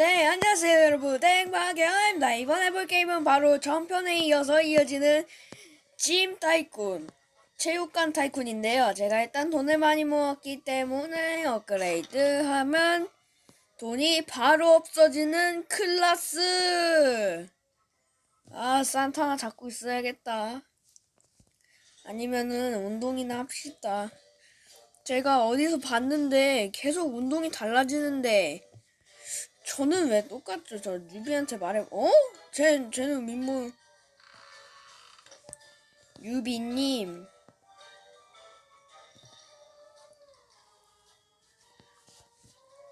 네, 안녕하세요, 여러분. 땡박여입니다. 이번 해볼 게임은 바로 전편에 이어서 이어지는 짐 타이쿤, 체육관 타이쿤인데요. 제가 일단 돈을 많이 모았기 때문에 업그레이드 하면 돈이 바로 없어지는 클라스! 아, 산타나 잡고 있어야겠다. 아니면은 운동이나 합시다. 제가 어디서 봤는데 계속 운동이 달라지는데 저는 왜 똑같죠? 저 유비한테 말해. 어? 쟤 쟤는 민물. 유비님.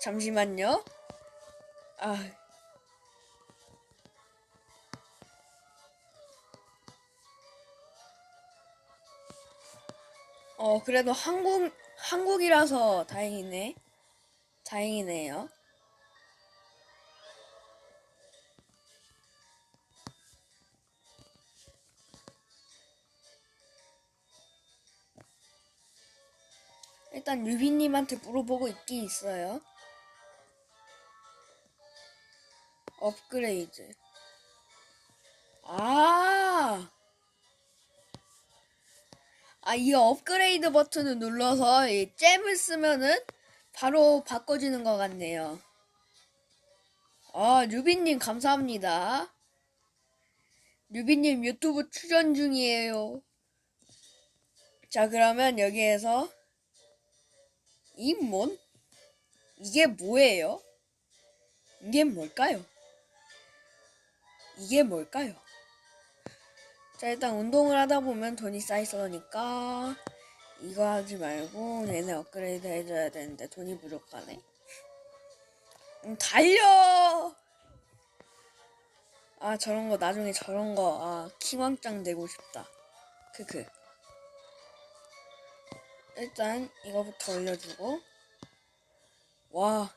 잠시만요. 아. 어, 그래도 한국, 한국이라서 다행이네. 다행이네요. 일단 유비님한테 물어보고 있긴 있어요. 업그레이드. 아! 아, 이 업그레이드 버튼을 눌러서 이 잼을 쓰면은 바로 바꿔지는 것 같네요. 아, 유비님 감사합니다. 유비님 유튜브 출연 중이에요. 자, 그러면 여기에서 이 뭔? 이게 뭐예요? 이게 뭘까요? 이게 뭘까요? 자 일단 운동을 하다 보면 돈이 쌓이서니까 이거 하지 말고 얘네 업그레이드 해줘야 되는데 돈이 부족하네. 음, 달려! 아 저런 거 나중에 저런 거아 킹왕짱 되고 싶다. 크크. 일단 이거부터 올려주고 와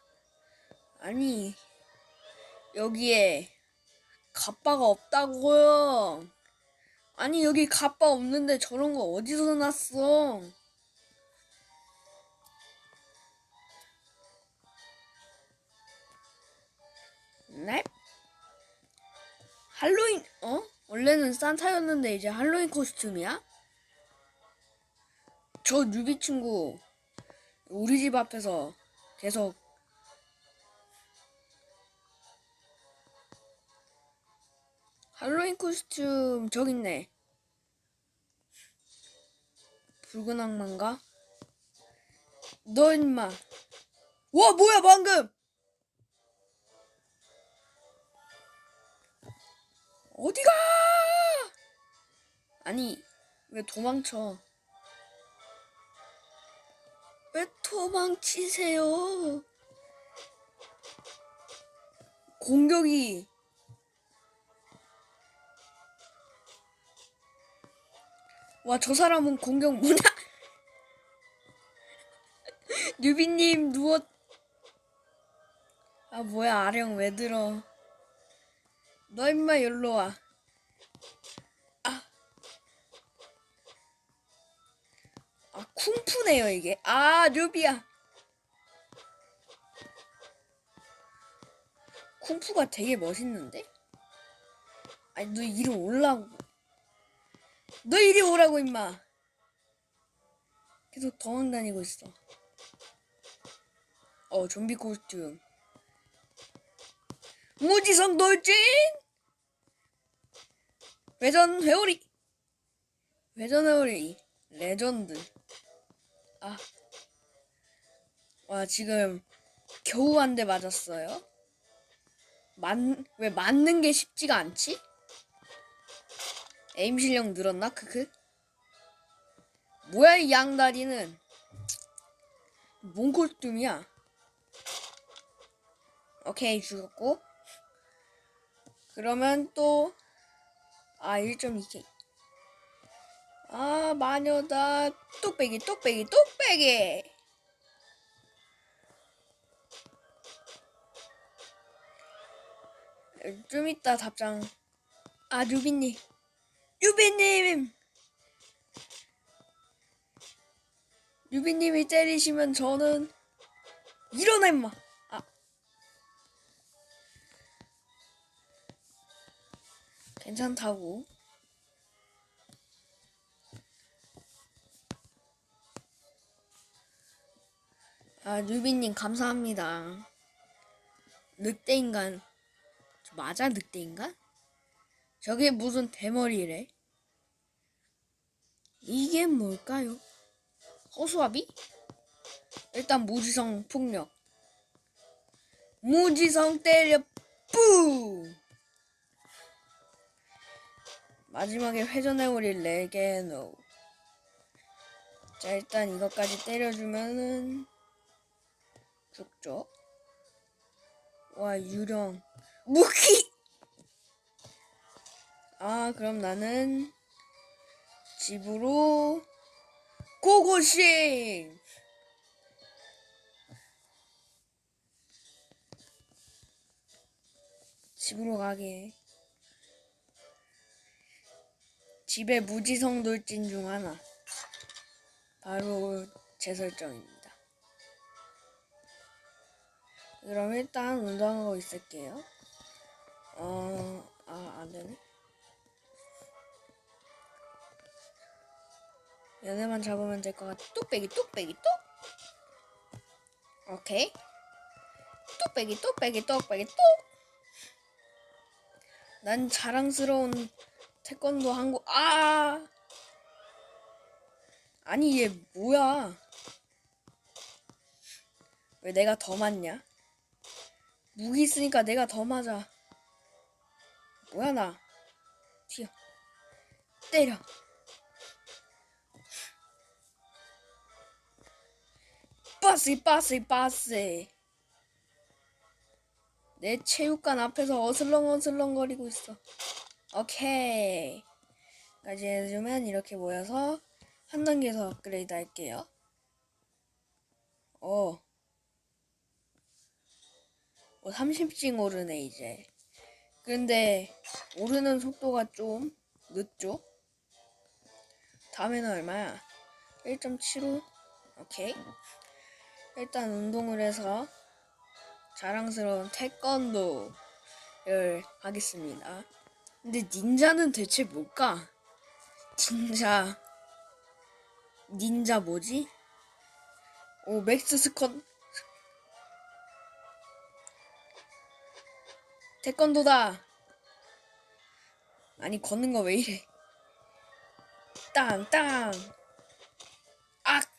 아니 여기에 갑바가 없다고요 아니 여기 갑바 없는데 저런 거 어디서 났어 네? 할로윈 어? 원래는 산타였는데 이제 할로윈 코스튬이야? 저 뉴비 친구 우리 집 앞에서 계속 할로윈 코스튬 저기 있네. 붉은 악마인가? 너 임마. 와 뭐야 방금? 어디가? 아니 왜 도망쳐? 왜 도망치세요? 공격이 와 저 사람은 공격 뭐냐? 뉴비님 누웠 아 뭐야 아령 왜 들어 너 임마 여기로 와 쿵푸네요, 이게. 아, 루비야. 쿵푸가 되게 멋있는데? 아니, 너 이리 오라고. 너 이리 오라고, 임마. 계속 도망 다니고 있어. 어, 좀비 코스튬. 무지성 돌진! 회전 회오리! 회전 회오리. 레전드. 아. 와, 지금 겨우 한 대 맞았어요. 맞, 왜 맞는 게 쉽지가 않지? 에임 실력 늘었나? 크크. 뭐야, 이 양다리는. 뭔 콜뚱이야? 오케이, 죽었고. 그러면 또, 아, 1.2K. 아 마녀다 뚝배기 뚝배기 뚝배기. 좀 이따 답장. 아 유빈님. 유빈님! 유빈님이 때리시면 저는 일어나 임마. 아. 괜찮다고. 아, 뉴비님 감사합니다. 늑대인간. 저 맞아, 늑대인간? 저게 무슨 대머리래? 이게 뭘까요? 허수아비? 일단 무지성 폭력. 무지성 때려 뿌! 마지막에 회전의 우리 레게노. 자 일단 이것까지 때려주면은 죽죠. 와 유령 무기. 아 그럼 나는 집으로 고고싱. 집으로 가게. 집에 무지성 돌진 중 하나. 바로 제 설정입니다. 그럼 일단 운동하고 있을게요. 어, 아, 안 되네. 얘네만 잡으면 될 것 같아. 뚝배기, 뚝배기, 뚝! 오케이. 뚝배기, 뚝배기, 뚝배기, 뚝! 난 자랑스러운 태권도 한국, 아! 아니, 얘 뭐야? 왜 내가 더 맞냐? 무기 있으니까 내가 더 맞아. 뭐야, 나. 튀어. 때려. 빠세, 빠세, 빠세. 내 체육관 앞에서 어슬렁어슬렁거리고 있어. 오케이. 까지 해주면 이렇게 모여서 한 단계 더 업그레이드 할게요. 어. 어, 30징 오르네, 이제. 근데, 오르는 속도가 좀 늦죠? 다음에는 얼마야? 1.75? 오케이. 일단 운동을 해서 자랑스러운 태권도를 하겠습니다. 근데 닌자는 대체 뭘까? 닌자 닌자 뭐지? 오 맥스 스컨 태권도다. 아니 걷는 거 왜 이래? 땅땅. 악.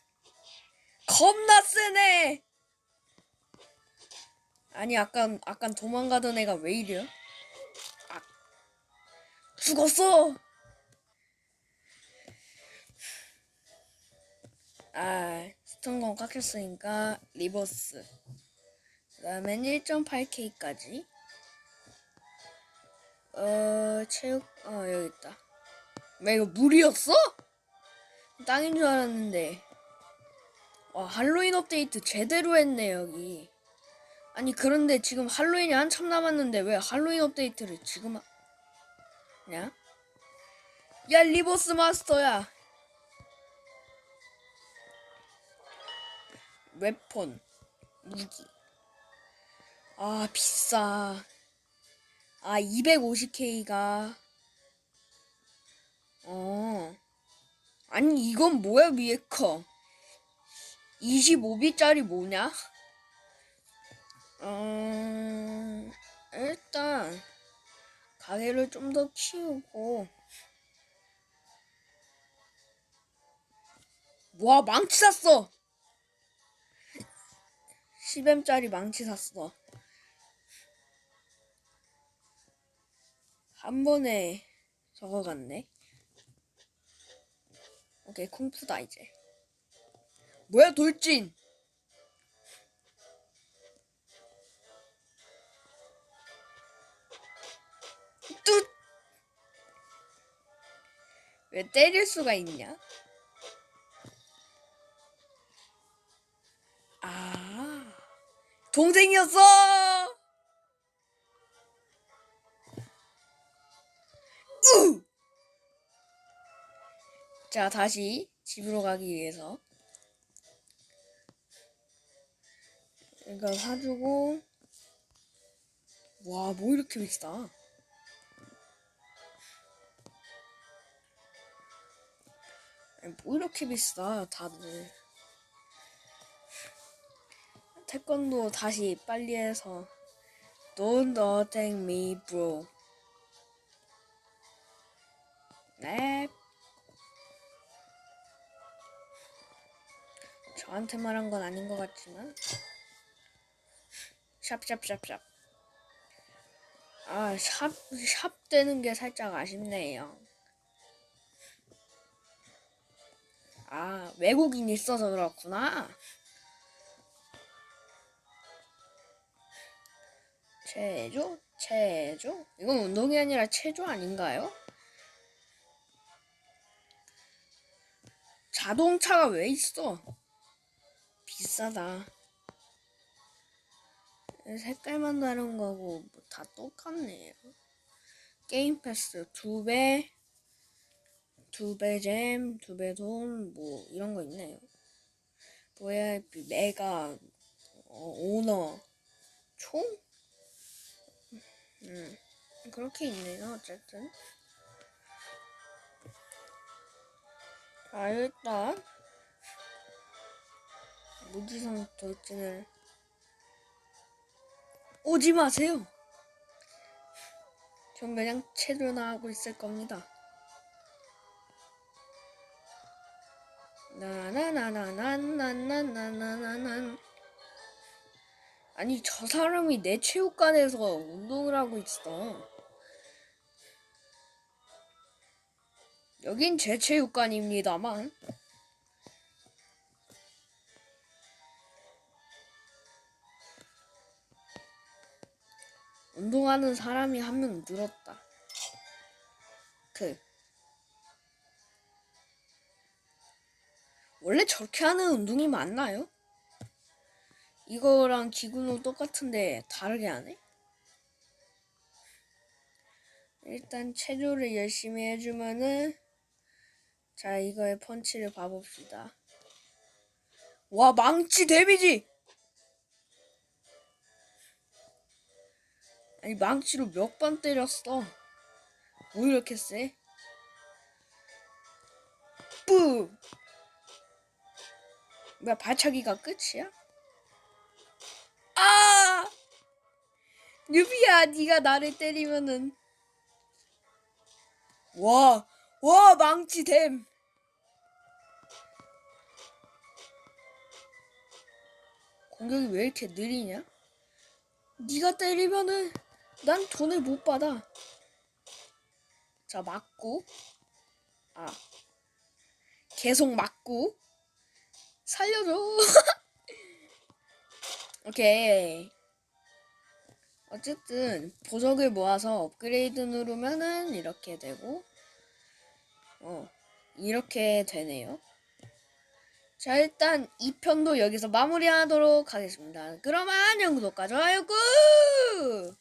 겁나 세네. 아니 아까 아까 도망가던 애가 왜 이래요? 아 죽었어. 아 스톤건 깎였으니까 리버스. 그다음엔 1.8K까지. 어 체육 어 여기 있다. 왜 이거 물이었어? 땅인 줄 알았는데. 와 할로윈 업데이트 제대로 했네 여기. 아니 그런데 지금 할로윈이 한참 남았는데 왜 할로윈 업데이트를 지금 하냐? 야 리버스 마스터야. 웨폰 무기. 아 비싸. 아 250K가. 어. 아니 이건 뭐야 위에 커 25비짜리 뭐냐? 음, 일단 가게를 좀 더 키우고. 와 망치 샀어! 10M짜리 망치 샀어 한 번에 같네 오케이 콩푸다 이제 뭐야 돌진 뚜! 왜 때릴 수가 있냐? 아, 동생이었어! 자, 다시 집으로 가기 위해서. 이거 사주고. 와, 뭐 이렇게 비싸. 뭐 이렇게 비싸, 다들. 태권도 다시 빨리 해서. Don't attack me, bro. 넵. 저한테 말한 건 아닌 것 같지만 샵샵샵샵 아, 샵, 샵 되는 게 살짝 아쉽네요. 아, 외국인이 있어서 그렇구나. 체조? 체조? 이건 운동이 아니라 체조 아닌가요? 자동차가 왜 있어? 비싸다. 색깔만 다른 거고 뭐 다 똑같네요. 게임 패스 두 배, 두 배 잼, 두 배 돈, 뭐 이런 거 있네요. VIP 메가 어, 오너 총? 음 그렇게 있네요. 어쨌든 자 일단 무지성 돌진을 오지 마세요. 전 그냥 체조나 하고 있을 겁니다. 나나나나나나나나나난 아니 저 사람이 내 체육관에서 운동을 하고 있어. 여긴 제 체육관입니다만. 운동하는 사람이 한 명 늘었다. 그 원래 저렇게 하는 운동이 맞나요? 이거랑 기구는 똑같은데 다르게 하네? 일단 체조를 열심히 해주면은 자 이거의 펀치를 봐봅시다. 와 망치 데미지! 아니 망치로 몇 번 때렸어. 뭐 이렇게 세? 뿌! 뭐야 발차기가 끝이야? 아! 유비야 네가 나를 때리면은 와! 와 망치 댐! 공격이 왜 이렇게 느리냐? 네가 때리면은 난 돈을 못 받아. 자, 맞고. 아. 계속 맞고. 살려줘. 오케이. 어쨌든, 보석을 모아서 업그레이드 누르면은 이렇게 되고, 어, 이렇게 되네요. 자, 일단 2편도 여기서 마무리하도록 하겠습니다. 그럼 안녕, 구독과 좋아요 꾹!